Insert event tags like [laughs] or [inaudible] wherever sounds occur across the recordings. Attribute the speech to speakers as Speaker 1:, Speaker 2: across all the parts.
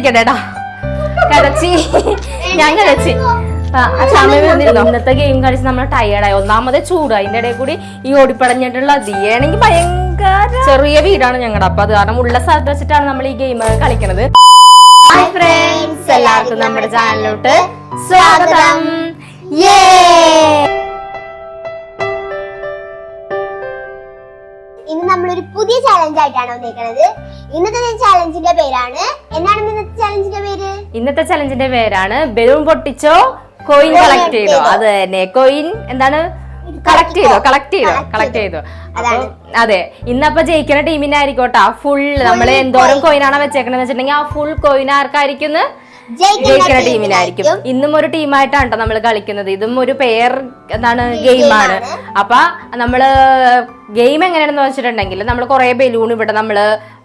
Speaker 1: കരച്ചിരിക്കട്ടെടാ കരച്ചി. ഞാൻ കരച്ചി. ഇന്നത്തെ ഗെയിം കളിച്ച് നമ്മൾ ടയേർഡായി ഒന്നാമത് ചൂട്. അതിന്റെ ഇടയിൽ കൂടി ഈ ഓടിപ്പടഞ്ഞിട്ടുള്ള ദിയാണെങ്കിൽ ഭയങ്കര ചെറിയ വീടാണ് ഞങ്ങളുടെ അപ്പൊ അത് കാരണം ഉള്ള സ്ഥലത്ത് വെച്ചിട്ടാണ് നമ്മൾ ഈ ഗെയിം കളിക്കുന്നത് ഹായ് ഫ്രണ്ട്സ് എല്ലാവർക്കും നമ്മുടെ ചാനലിലോട്ട് സ്വാഗതം.
Speaker 2: പുതിയ ചാലഞ്ച് ആയിട്ടാണ് വന്നേക്കുന്നത് ഇന്നത്തെ ചാലഞ്ചിന്റെ പേരാണ്. എന്താണ് ഇന്നത്തെ ചാലഞ്ചിന്റെ പേര്?
Speaker 1: ഇന്നത്തെ ചാലഞ്ചിന്റെ പേരാണ് ബലൂൺ പൊട്ടിച്ചോ കോയിൻ കളക്ട് ചെയ്തോ. അത് തന്നെ. കോയിൻ എന്താണ്? കളക്ട് ചെയ്തോ? കളക്ട് ചെയ്തോ? കളക്ട്
Speaker 2: ചെയ്തു.
Speaker 1: അതെ. ഇന്നപ്പൊ ജയിക്കുന്ന ടീമിനെ ആയിരിക്കോട്ടാ. ഫുൾ നമ്മൾ എന്തോരം
Speaker 2: കോയിനാണോ
Speaker 1: കോയിനാണ് വെച്ചേക്കണെന്ന് വെച്ചിട്ടുണ്ടെങ്കിൽ ആ ഫുൾ കോയിൻ ആർക്കായിരിക്കും
Speaker 2: ജയിക്കുന്ന
Speaker 1: ടീമിനായിരിക്കും. ഇന്നും ഒരു ടീമായിട്ടാണ് കേട്ടോ നമ്മൾ കളിക്കുന്നത്. ഇതും ഒരു പെയർ എന്താണ് ഗെയിമാണ് അപ്പൊ നമ്മൾ ഗെയിം എങ്ങനെയാണെന്ന് വെച്ചിട്ടുണ്ടെങ്കിൽ നമ്മൾ കുറെ ബലൂൺ ഇവിടെ നമ്മൾ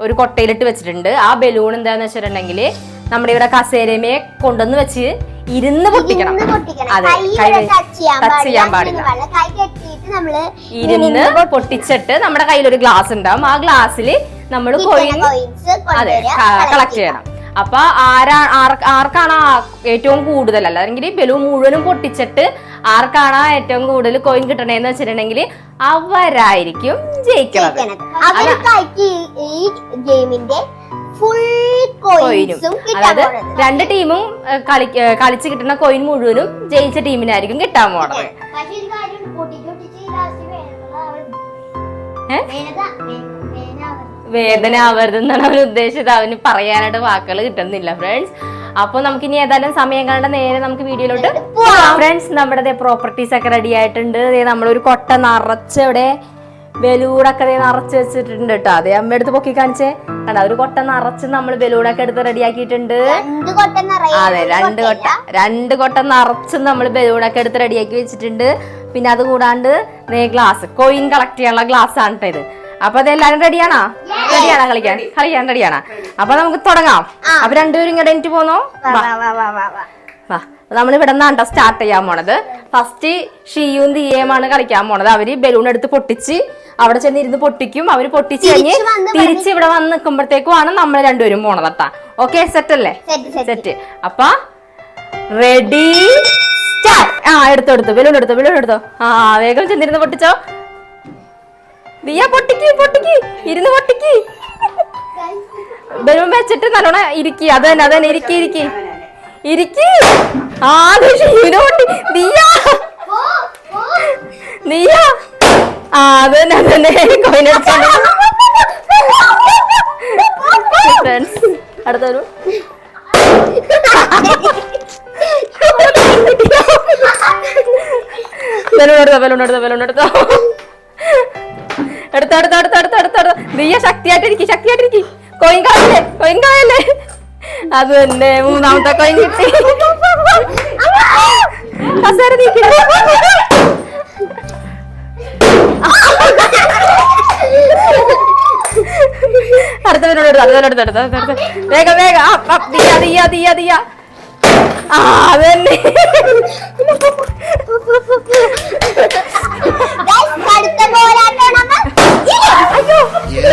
Speaker 1: ഒരു കൊട്ടയിലിട്ട് വെച്ചിട്ടുണ്ട്. ആ ബലൂൺ എന്താന്ന് വെച്ചിട്ടുണ്ടെങ്കിൽ നമ്മുടെ ഇവിടെ കസേരമയെ കൊണ്ടുവന്ന് വെച്ച് ഇരുന്ന് പൊട്ടിക്കണം. അതെ
Speaker 2: കൈ
Speaker 1: ടച്ച് ചെയ്യാൻ പാടില്ല. ഇരുന്ന് പൊട്ടിച്ചിട്ട് നമ്മുടെ കയ്യിൽ ഒരു ഗ്ലാസ് ഉണ്ടാവും. ആ ഗ്ലാസ്സിൽ നമ്മൾ കോയിൻ അതെ കളക്ട് ചെയ്യണം. അപ്പൊ ആരാ ആർ ആർക്കാണ് ഏറ്റവും കൂടുതൽ? അല്ല അല്ലെങ്കിൽ ബലൂൺ മുഴുവനും പൊട്ടിച്ചിട്ട് ആർക്കാണ് ഏറ്റവും കൂടുതൽ കോയിൻ കിട്ടണേന്ന് വെച്ചിട്ടുണ്ടെങ്കിൽ അവരായിരിക്കും ജയിക്കുന്നത്.
Speaker 2: ഈ ഗെയിമിന്റെ
Speaker 1: കോയിനും. അതായത് രണ്ട് ടീമും ഏഹ്, കളി ഏഹ്, കളിച്ച് കിട്ടുന്ന കോയിൻ മുഴുവനും ജയിച്ച ടീമിനായിരിക്കും കിട്ടാൻ പോണത്.
Speaker 2: പക്ഷേ
Speaker 1: വേദന ആവരുത് എന്നാണ് അവൻ ഉദ്ദേശിച്ചത്. അവന് പറയാനായിട്ട് വാക്കുകൾ കിട്ടുന്നില്ല ഫ്രണ്ട്സ് അപ്പൊ നമുക്ക് ഇനി ഏതായാലും സമയം കണ്ട നേരെ നമുക്ക് വീഡിയോയിലോട്ട് ഫ്രണ്ട്സ് നമ്മുടെ പ്രോപ്പർട്ടീസ് ഒക്കെ റെഡി ആയിട്ടുണ്ട്. നമ്മളൊരു കൊട്ട നിറച്ച് ഇവിടെ ബലൂടൊക്കെ നിറച്ച് വെച്ചിട്ടുണ്ട് കേട്ടോ. അതെ അമ്മ എടുത്ത് പൊക്കി കാണിച്ചേ. കണ്ട? ഒരു കൊട്ട നിറച്ച് നമ്മൾ ബലൂടൊക്കെ എടുത്ത് റെഡി ആക്കിയിട്ടുണ്ട്.
Speaker 2: രണ്ട് കൊട്ട നിറയെ
Speaker 1: അതെ രണ്ട് കൊട്ട രണ്ട് കൊട്ട നിറച്ച് നമ്മൾ ബലൂടൊക്കെ എടുത്ത് റെഡിയാക്കി വെച്ചിട്ടുണ്ട്. പിന്നെ അത് കൂടാണ്ട് ഗ്ലാസ് കോയിൻ കളക്ട് ചെയ്യാനുള്ള ഗ്ലാസ് ആണ് ട്ടോ ഇത്. അപ്പൊ അതെല്ലാരും റെഡിയാണോ റെഡിയാണോ കളിക്കാൻ? കളിക്കാൻ റെഡിയാണോ അപ്പൊ നമുക്ക് തുടങ്ങാം. അപ്പൊ രണ്ടുപേരും ഇങ്ങോട്ട് എനിക്ക് പോന്നോ?
Speaker 2: വാ,
Speaker 1: നമ്മൾ ഇവിടെ നിന്നാണ്ടോ സ്റ്റാർട്ട് ചെയ്യാൻ പോണത്. ഫസ്റ്റ് ഷിയും ദിയേമാണ് കളിക്കാൻ പോണത്. അവർ ബലൂൺ എടുത്ത് പൊട്ടിച്ച് അവിടെ ചെന്ന് ഇരുന്ന് പൊട്ടിക്കും. അവർ പൊട്ടിച്ച് കഴിഞ്ഞ്
Speaker 2: തിരിച്ച്
Speaker 1: ഇവിടെ വന്ന് നിൽക്കുമ്പോഴത്തേക്കുമാണ് നമ്മൾ രണ്ടുപേരും പോണത് കേട്ടാ ഓക്കെ സെറ്റ് അല്ലേ?
Speaker 2: സെറ്റ്
Speaker 1: അപ്പൊ റെഡി സ്റ്റാർട്ട് ആ എടുത്തോ എടുത്തോ. ബലൂൺ എടുത്തോ ബലൂൺ എടുത്തോ. ആ വേഗം ചെന്നിരുന്ന് പൊട്ടിച്ചോ. ദിയ പൊട്ടിക്ക് പൊട്ടിക്ക്. ഇരുന്ന് പൊട്ടിക്ക്. ബലൂൺ വെച്ചിട്ട് നല്ലോണം ഇരിക്കി. അത് തന്നെ അത് തന്നെ. ഇരിക്കി ഇരിക്കി. ഇരിക്കി. ആ ദേ ഷീന പൊട്ടി. ദിയ ദിയ ആ അത് തന്നെ അത് തന്നെ. ഫ്രണ്ട്സ് അടുത്തൊരു ബലൂൺ എടുത്തോ ബലൂൺ എടുത്തോ ബലൂൺ എടുത്തോ. അടുത്ത അടുത്ത അടുത്ത അടുത്ത അടുത്ത അടുത്ത നീയ ശക്തിയായിട്ടിരിക്കും ശക്തിയായിട്ടിരിക്കും. കൊയിങ്കായല്ലേ കൊയിങ്കായല്ലേ അത് തന്നെ മൂന്നാമത്തെ കൊയിൻ കിട്ടി. കസേര നീക്കില്ല അടുത്തവനോട് അടുത്തവനോട് അടുത്തടുത്ത വേഗം വേഗം. ദിയ ദിയ ദിയ ദിയ. ആ
Speaker 3: അതന്നെ [laughs]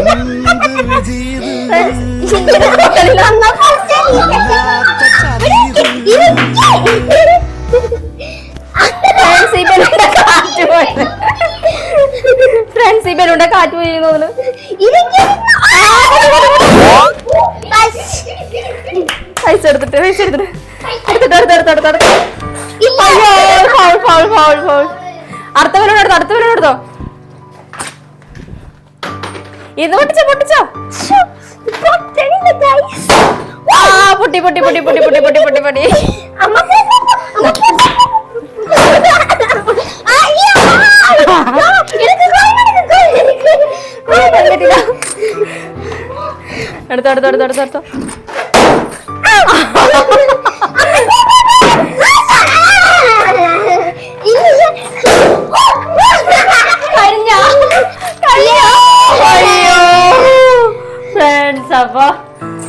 Speaker 1: ഫ്രണ്ട്സ് ഈ ബലൂണ്ട കാറ്റ് പോയി. ഇത് പൊട്ടിച്ചോ പൊട്ടിച്ചോ. പൊട്ടി പൊട്ടി പൊട്ടി പൊട്ടി പൊട്ടി പൊട്ടി പൊട്ടി പൊട്ടി. എടുത്തോ ഫ്രണ്ട്സ് അപ്പൊ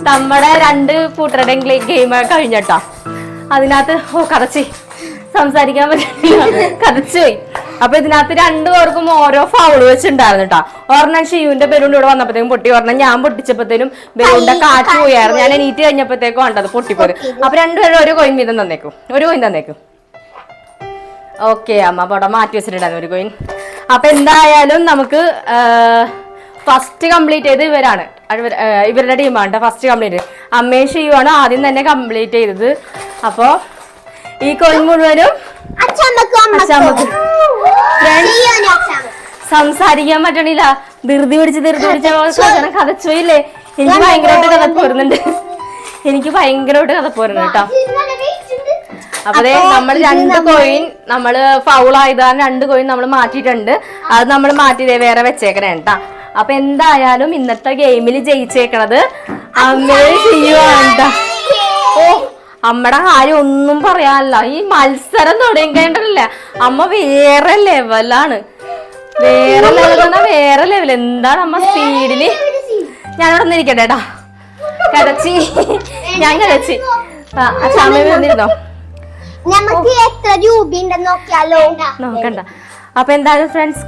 Speaker 1: നമ്മുടെ രണ്ട് കൂട്ടരുടെ ഗെയിം കഴിഞ്ഞട്ടോ. അതിനകത്ത് ഓ കറച്ചി സംസാരിക്കാൻ പറ്റില്ല. കതച്ചു പോയി. അപ്പൊ ഇതിനകത്ത് രണ്ടു പേർക്കും ഓരോ ഫൗൾ വെച്ചിട്ടുണ്ടായിരുന്നു കേട്ടോ ഒരെണ്ണം ഷിയുവിന്റെ ബലൂൺ ഇവിടെ വന്നപ്പോഴത്തേക്കും പൊട്ടി ഒരെണ്ണം ഞാൻ പൊട്ടിച്ചപ്പോഴത്തേനും ബലൂണിന്റെ കാറ്റ് പോയായിരുന്നു. ഞാൻ എണീറ്റ് കഴിഞ്ഞപ്പോഴത്തേക്കും കണ്ടത് പൊട്ടിപ്പോയത്. അപ്പൊ രണ്ടുപേരും ഒരു കോയിൻ വീതം തന്നേക്കും ഒരു കോയിൻ തന്നേക്കും. ഓക്കെ അമ്മ അവിടെ മാറ്റി വെച്ചിട്ടുണ്ടായിരുന്നു ഒരു കോയിൻ അപ്പൊ എന്തായാലും നമുക്ക് ഫസ്റ്റ് കംപ്ലീറ്റ് ചെയ്ത് ഇവരാണ്. ഇവരുടെ ടീമാണ് ഫസ്റ്റ് കംപ്ലീറ്റ് അമ്മയും ആണ് ആദ്യം തന്നെ കംപ്ലീറ്റ് ചെയ്തത്. അപ്പോ ഈ കോയിൻ മുഴുവനും. സംസാരിക്കാൻ പറ്റണില്ല. ധൃതി പിടിച്ച് ധൃതി പിടിച്ച കഥച്ചോയില്ലേ എനിക്ക് ഭയങ്കരമായിട്ട് കഥ പോരുന്നുണ്ട് എനിക്ക് ഭയങ്കരമായിട്ട് കഥ പോരുന്നുണ്ട് കേട്ടോ അപ്പൊ ദേ നമ്മൾ രണ്ട് കോയിൻ നമ്മൾ ഫൗൾ ആയതാണ് രണ്ട് കോയിൻ നമ്മൾ മാറ്റിയിട്ടുണ്ട്. അത് നമ്മൾ മാറ്റി വേറെ വെച്ചേക്കണേ കേട്ടാ അപ്പൊ എന്തായാലും ഇന്നത്തെ ഗെയിമിൽ ജയിച്ചേക്കണത് അമ്മേ ചെയ്യുവാണ് ഓ അമ്മയുടെ കാര്യം ഒന്നും പറയാനില്ല. ഈ മത്സരം തുടങ്ങിക്കണ്ടല്ല അമ്മ വേറെ ലെവലാണ് വേറെ ലെവലാണ് വേറെ ലെവൽ എന്താണ് അമ്മ സ്പീഡിൽ ഞാനിവിടെ നിന്നിരിക്കട്ടെ ഇരിക്കട്ടെ കിടച്ചി ഞാൻ കിടച്ചി അച്ഛാമ്മ വന്നിരുന്നോ?
Speaker 2: നമുക്ക് എത്ര
Speaker 1: നോക്കണ്ട. അപ്പൊ എന്തായാലും ഫ്രണ്ട്സ്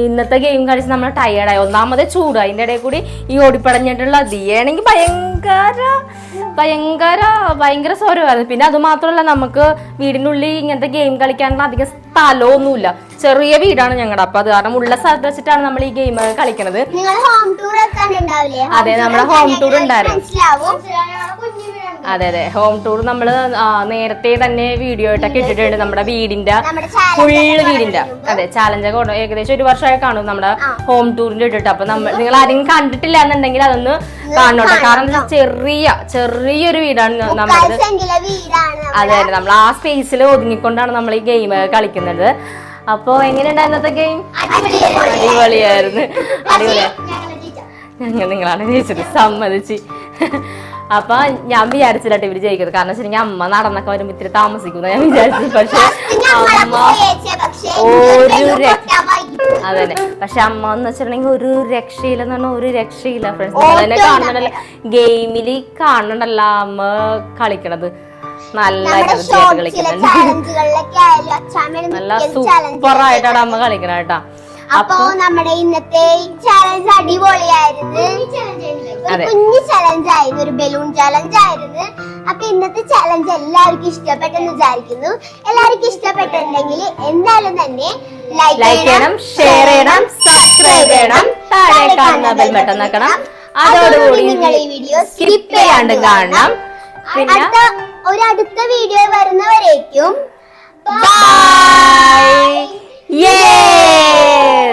Speaker 1: ഇന്നത്തെ ഗെയിം കളിച്ച് നമ്മൾ ടയേർഡായി ഒന്നാമത് ചൂട്. അതിന്റെ ഇടയിൽ കൂടി ഈ ഓടിപ്പടഞ്ഞിട്ടുള്ള ദിയാണെങ്കിൽ ഭയങ്കര ഭയങ്കര ഭയങ്കര സ്വരമായിരുന്നു. പിന്നെ അതുമാത്രമല്ല നമുക്ക് വീടിനുള്ളിൽ ഇങ്ങനത്തെ ഗെയിം കളിക്കാനുള്ള അധികം സ്ഥലമൊന്നുമില്ല. ചെറിയ വീടാണ് ഞങ്ങളുടെ അപ്പൊ അത് കാരണം ഉള്ള സ്ഥലത്ത് വെച്ചിട്ടാണ് നമ്മൾ ഈ ഗെയിം
Speaker 2: കളിക്കുന്നത്
Speaker 1: അതെ, നമ്മുടെ ഹോം ടൂർ ഉണ്ടായിരുന്നു. അതെ അതെ ഹോം ടൂർ നമ്മൾ നേരത്തെ തന്നെ വീഡിയോ ആയിട്ടൊക്കെ ഇട്ടിട്ടുണ്ട് നമ്മുടെ വീടിന്റെ ഫുള്ള് വീടിന്റെ അതെ ചാലഞ്ച് ഉണ്ട്. ഏകദേശം ഒരു വർഷമായി കാണും നമ്മുടെ ഹോം ടൂറിന്റെ ഇട്ടിട്ട് അപ്പൊ നമ്മൾ നിങ്ങൾ ആരെങ്കിലും കണ്ടിട്ടില്ല എന്നുണ്ടെങ്കിൽ അതൊന്ന് കാണോട്ടെ കാരണം ചെറിയ ചെറിയൊരു വീടാണ് നമ്മുടെ അതെ അതെ നമ്മൾ ആ സ്പേസിൽ ഒതുങ്ങിക്കൊണ്ടാണ് നമ്മൾ ഈ ഗെയിം കളിക്കുന്നത് അപ്പൊ എങ്ങനെയുണ്ടായിരുന്നു ഇന്നത്തെ ഗെയിം അടിപൊളിയായിരുന്നു അടിപൊളിയാണ് ഞങ്ങൾ നിങ്ങളാണ് ജയിച്ചത് സമ്മതിച്ച് അപ്പൊ ഞാൻ വിചാരിച്ചില്ല ഇവർ ജയിക്കുന്നത് കാരണം വെച്ചാൽ അമ്മ നടന്നൊക്കെ വരുമ്പോ ഇത്തിരി താമസിക്കുന്നു ഞാൻ വിചാരിച്ചു പക്ഷെ അമ്മ ഒരു അതന്നെ. പക്ഷെ അമ്മ എന്ന് വെച്ചിട്ടുണ്ടെങ്കിൽ ഒരു രക്ഷയില്ലെന്ന് പറഞ്ഞാൽ ഒരു രക്ഷയില്ല ഫ്രണ്ട്സ് തന്നെ കാണുന്നുണ്ടല്ലോ. ഗെയിമിൽ കാണുന്നുണ്ടല്ലോ അമ്മ കളിക്കണത്. നല്ല കളിക്കുന്നുണ്ട്. നല്ല സൂപ്പറായിട്ടാണ് അമ്മ കളിക്കണ കേട്ടാ.
Speaker 2: അപ്പൊ നമ്മുടെ ഇന്നത്തെ ചാലഞ്ച് അടിപൊളിയായിരുന്നു. ഒരു കുഞ്ഞു ചലഞ്ച് ആയിരുന്നു. ഒരു ബലൂൺ ചലഞ്ച് ആയിരുന്നു. അപ്പൊ ഇന്നത്തെ ചലഞ്ച് എല്ലാവർക്കും ഇഷ്ടപ്പെട്ടെന്ന് വിചാരിക്കുന്നു. എല്ലാവർക്കും ഇഷ്ടപ്പെട്ടിട്ടുണ്ടെങ്കിൽ എന്തായാലും തന്നെ
Speaker 1: ലൈക്ക് ചെയ്യണം ഷെയർ ചെയ്യണം സബ്സ്ക്രൈബ് ചെയ്യണം താഴെ കാണുന്ന ബെൽ ബട്ടൺ നോക്കണം. അതോടുകൂടി
Speaker 2: നിങ്ങൾ ഈ വീഡിയോ
Speaker 1: സ്കിപ്പ് ചെയ്യാണ്ട് കാണണം. പിന്നെ?
Speaker 2: അടുത്ത ഒരു അടുത്ത വീഡിയോ വരുന്നവരേക്കും.
Speaker 1: Bye Yay!